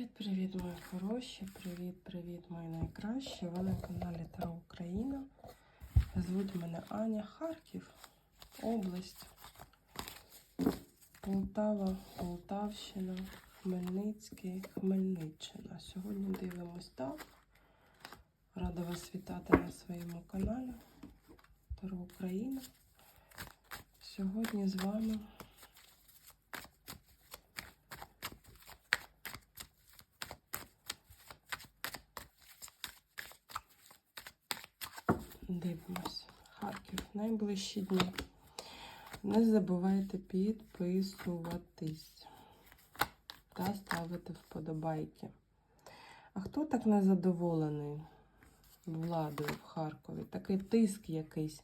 Привіт-привіт, мої хороші! Привіт-привіт, мої найкращі! Ви на каналі Таро Україна. Звуть мене Аня Харків, область, Полтава, Полтавщина, Хмельницький, Хмельниччина. Сьогодні дивимось так. Рада вас вітати на своєму каналі Таро Україна. Сьогодні з вами Дивимось. Харків. Найближчі дні. Не забувайте підписуватись та ставити вподобайки. А хто так незадоволений владою в Харкові? Такий тиск якийсь.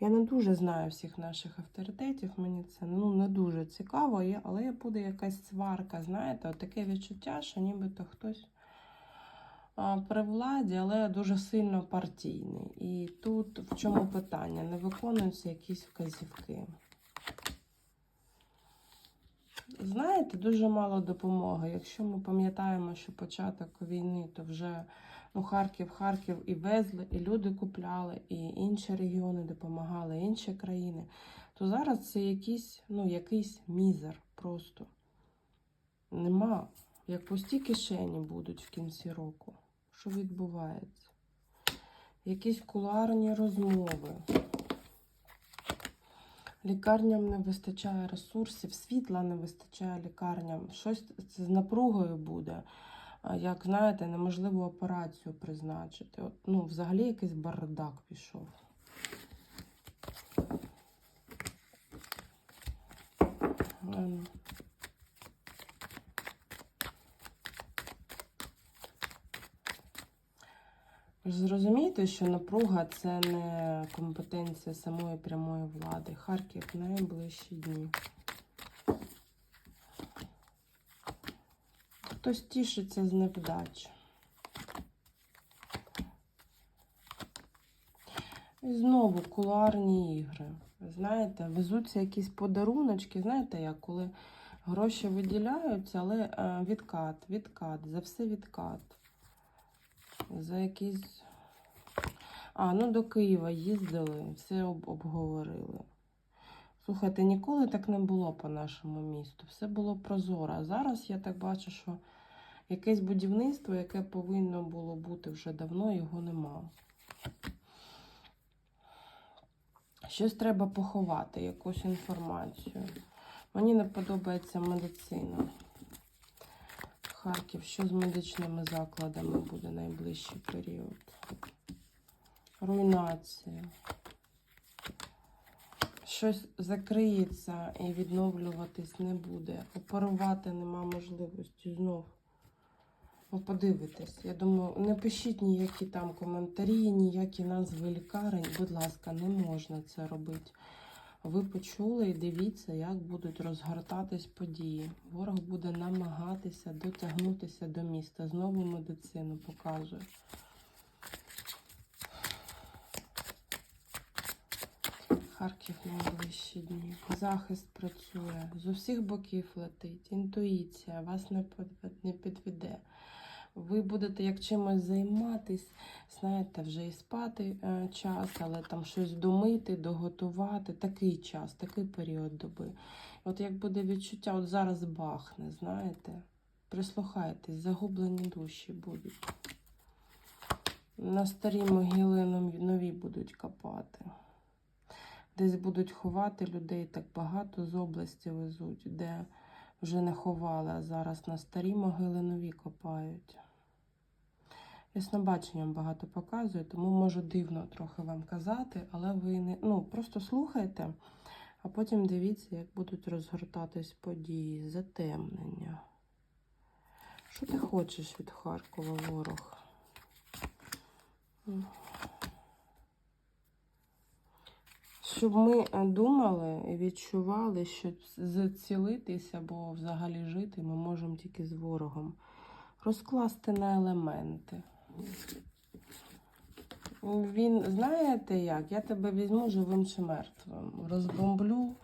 Я не дуже знаю всіх наших авторитетів, мені це ну, не дуже цікаво, але буде якась сварка, знаєте, таке відчуття, що нібито хтось при владі, але дуже сильно партійний. І тут в чому питання? Не виконуються якісь вказівки. Знаєте, дуже мало допомоги. Якщо ми пам'ятаємо, що початок війни, то вже ну, Харків, Харків і везли, і люди купляли, і інші регіони допомагали, інші країни, то зараз це якийсь, ну, якийсь мізер просто. Нема. Як пусті кишені будуть в кінці року. Що відбувається? Якісь кулуарні розмови. Лікарням не вистачає ресурсів, світла не вистачає лікарням. Щось це з напругою буде. Як знаєте, неможливо операцію призначити. От, ну, взагалі якийсь бардак пішов. Ем. Ви ж Зрозумійте, що напруга це не компетенція самої прямої влади. Харків найближчі дні. Хтось тішиться з невдач. І знову кулуарні ігри. Знаєте, везуться якісь подаруночки. Знаєте, як коли гроші виділяються, але е, відкат, відкат, за все відкат. За якісь. А, ну до Києва їздили, все об- обговорили. Слухайте, ніколи так не було по нашому місту. Все було прозоро. А зараз я так бачу, що якесь будівництво, яке повинно було бути вже давно, його нема. Щось треба поховати, якусь інформацію. Мені не подобається медицина. Харків, що з медичними закладами буде найближчий період? Руйнація. Щось закриється і відновлюватись не буде. Оперувати нема можливості знов. Ви подивитесь. Я думаю, не пишіть ніякі там коментарі, ніякі назви лікарень. Будь ласка, не можна це робити. Ви почули і дивіться, як будуть розгортатись події. Ворог буде намагатися дотягнутися до міста. Знову медицину показує. Харків найближчі дні. Захист працює. З усіх боків летить. Інтуїція вас не підведе. Ви будете як чимось займатись, знаєте, вже і спати е, час, але там щось домити, доготувати. Такий час, такий період доби. От як буде відчуття, от зараз бахне, знаєте, прислухайтесь, загублені душі будуть. На старі могили нові- будуть копати. Десь будуть ховати людей так багато з області везуть, де вже не ховали, а зараз на старі могили нові копають. Яснобаченням багато показує, тому можу дивно трохи вам казати, але ви не ну, просто слухайте, а потім дивіться, як будуть розгортатись події, затемнення. Що ти хочеш від Харкова, ворог? Щоб ми е, думали і відчували, що зцілитися або взагалі жити ми можемо тільки з ворогом. Розкласти на елементи. Він, знаєте як? Я тебе візьму живим чи мертвим. Розбомблю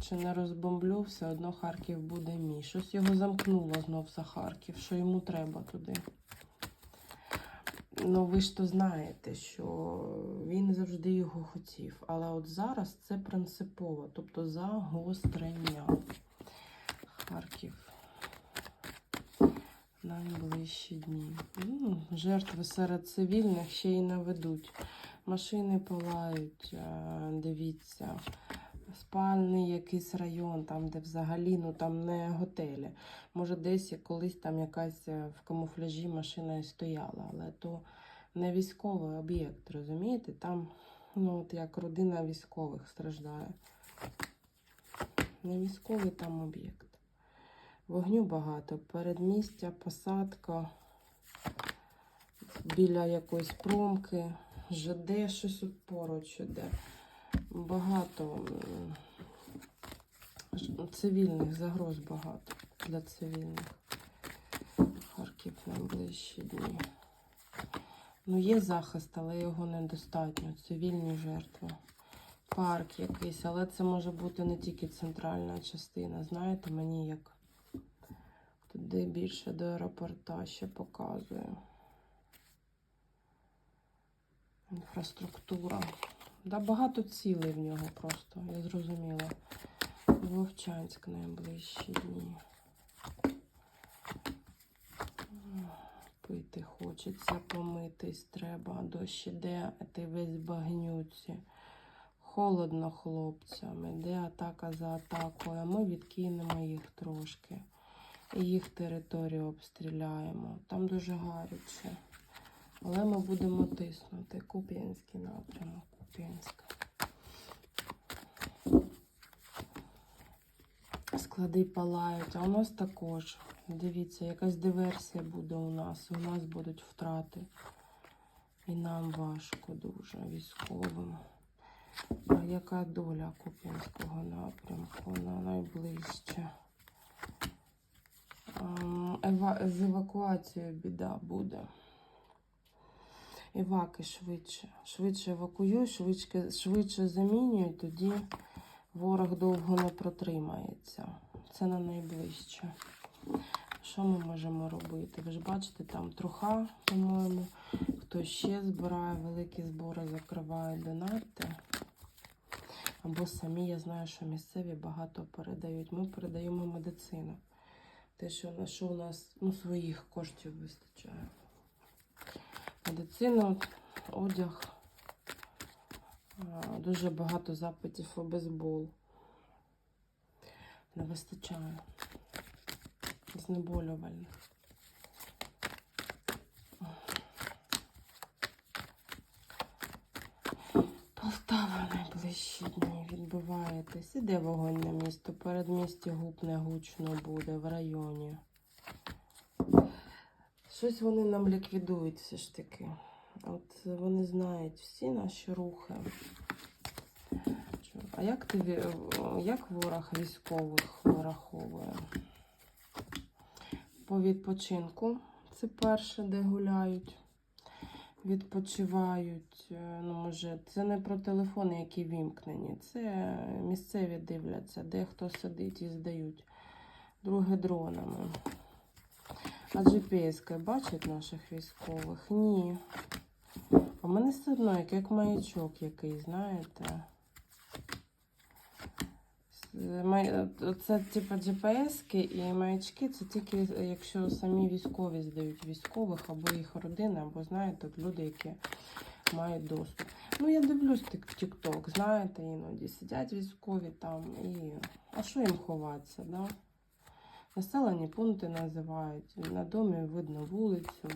чи не розбомблю, все одно Харків буде мій. Щось його замкнуло знов за Харків, що йому треба туди. Ну, ви ж то знаєте, що він завжди його хотів. Але от зараз це принципово, тобто загострення. Харків. Найближчі дні. Ну, жертви серед цивільних ще й наведуть. Машини палають, е, дивіться. Спальний якийсь район, там, де взагалі ну, там не готелі. Може, десь колись там якась е, в камуфляжі машина і стояла, але то не військовий об'єкт, розумієте? Там, ну, от як родина військових страждає. Не військовий там об'єкт. Вогню багато. Передмістя, посадка біля якоїсь промки, ЖД, щось поруч іде. Багато цивільних загроз багато для цивільних. Харків найближчі дні. Ну, є захист, але його недостатньо. Цивільні жертви. Парк якийсь, але це може бути не тільки центральна частина. Знаєте, мені як туди більше до аеропорта ще показує. Інфраструктура. Да, багато цілей в нього просто, я зрозуміла. Вовчанськ найближчі дні. Пити хочеться, помитись треба, дощ іде, а ти весь багнюці. Холодно хлопцям, іде атака за атакою, а ми відкинемо їх трошки. І їх територію обстріляємо. Там дуже гаряче. Але ми будемо тиснути. Куп'янський напрямок. Куп'янськ. Склади палають, а у нас також. Дивіться, якась диверсія буде у нас. У нас будуть втрати. І нам важко дуже військовим. А яка доля Куп'янського напрямку на найближче? Ем, Ева... З евакуацією біда буде. Еваки швидше. Швидше евакуюй, швидше, швидше замінюй, тоді ворог довго не протримається. Це на найближче. Що ми можемо робити? Ви ж бачите, там труха, по-моєму. Хто ще збирає великі збори, закриває донати. Або самі, я знаю, що місцеві багато передають. Ми передаємо медицину. Те, що на що у нас ну, своїх коштів вистачає. Медицину, одяг. Дуже багато запитів у бейсбол. Не вистачає. Знеболювальних. Полтава найближчі дні відбиваєтесь. Іде вогонь на місто. Передмісті гупне гучно буде в районі. Щось вони нам ліквідують все ж таки. От вони знають всі наші рухи. А як ти як ворог військових вираховує? По відпочинку. Це перше, де гуляють, відпочивають. Е, Ну, може, це не про телефони, які вімкнені. Це місцеві дивляться, де хто сидить і здають. Друге дронами. А GPS бачать наших військових? Ні. А мене все одно, як, як маячок який, знаєте. Це типу GPS і маячки, це тільки якщо самі військові здають військових, або їх родини, або знаєте, люди, які мають доступ. Ну, я дивлюсь TikTok, знаєте, іноді сидять військові там і. А що їм ховатися, да? Населені пункти називають. На домі видно вулицю.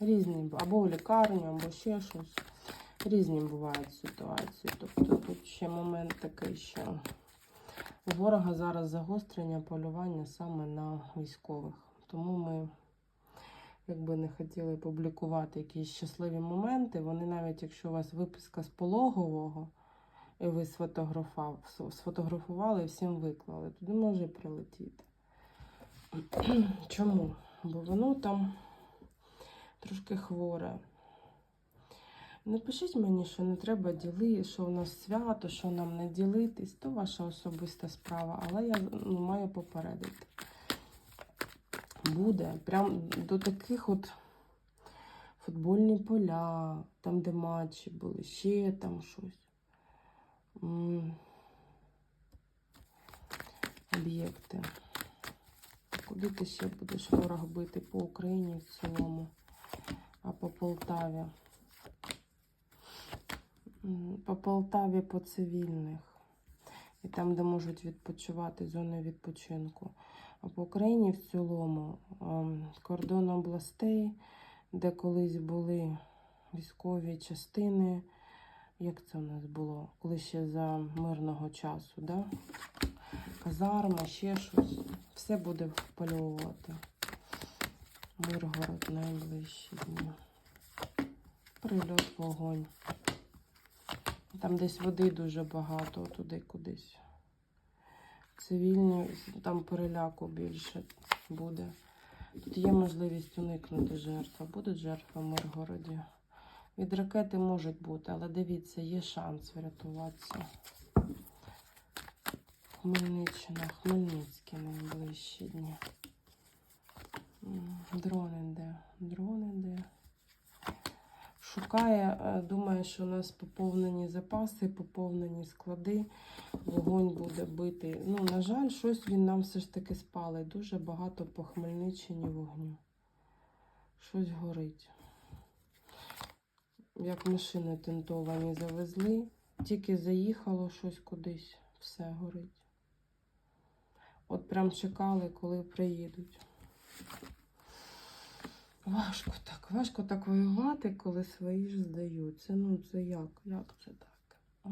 Різні, або в лікарню, або ще щось. Різні бувають ситуації. Тобто тут ще момент такий, що у ворога зараз загострення полювання саме на військових. Тому ми, якби не хотіли публікувати якісь щасливі моменти, вони навіть якщо у вас виписка з пологового, ви сфотографували і всім виклали, туди може прилетіти. Чому? Бо воно там трошки хворе. Не пишіть мені, що не треба ділити, що у нас свято, що нам не ділитись, то ваша особиста справа, але я ну, маю попередити. Буде прям до таких от футбольні поля, там, де матчі були, ще там щось. Об'єкти. Куди ти ще будеш ворог бити по Україні в цілому, а по Полтаві? По Полтаві по цивільних. І там, де можуть відпочивати зони відпочинку. А по Україні в цілому ем, кордон областей, де колись були військові частини. Як це у нас було? Коли ще за мирного часу, да? казарма, ще щось. Все буде впальовувати. Миргород найближчі дні. Прильот, вогонь. Там десь води дуже багато, туди кудись. Цивільні, там переляку більше буде. Тут є можливість уникнути жертва. Будуть жертви в Миргороді. Від ракети можуть бути, але дивіться, є шанс врятуватися. Хмельниччина, Хмельницький найближчі дні. Дрон іде, дрон іде. Шукає, е, думає, що у нас поповнені запаси, поповнені склади. Вогонь буде бити. Ну, на жаль, щось він нам все ж таки спалить. Дуже багато по Хмельниччині вогню. Щось горить. Як машини тентовані завезли, тільки заїхало щось кудись, все горить. От прям чекали, коли приїдуть. Важко так, важко так воювати, коли свої ж здаються. Ну, це як? Як це так? А?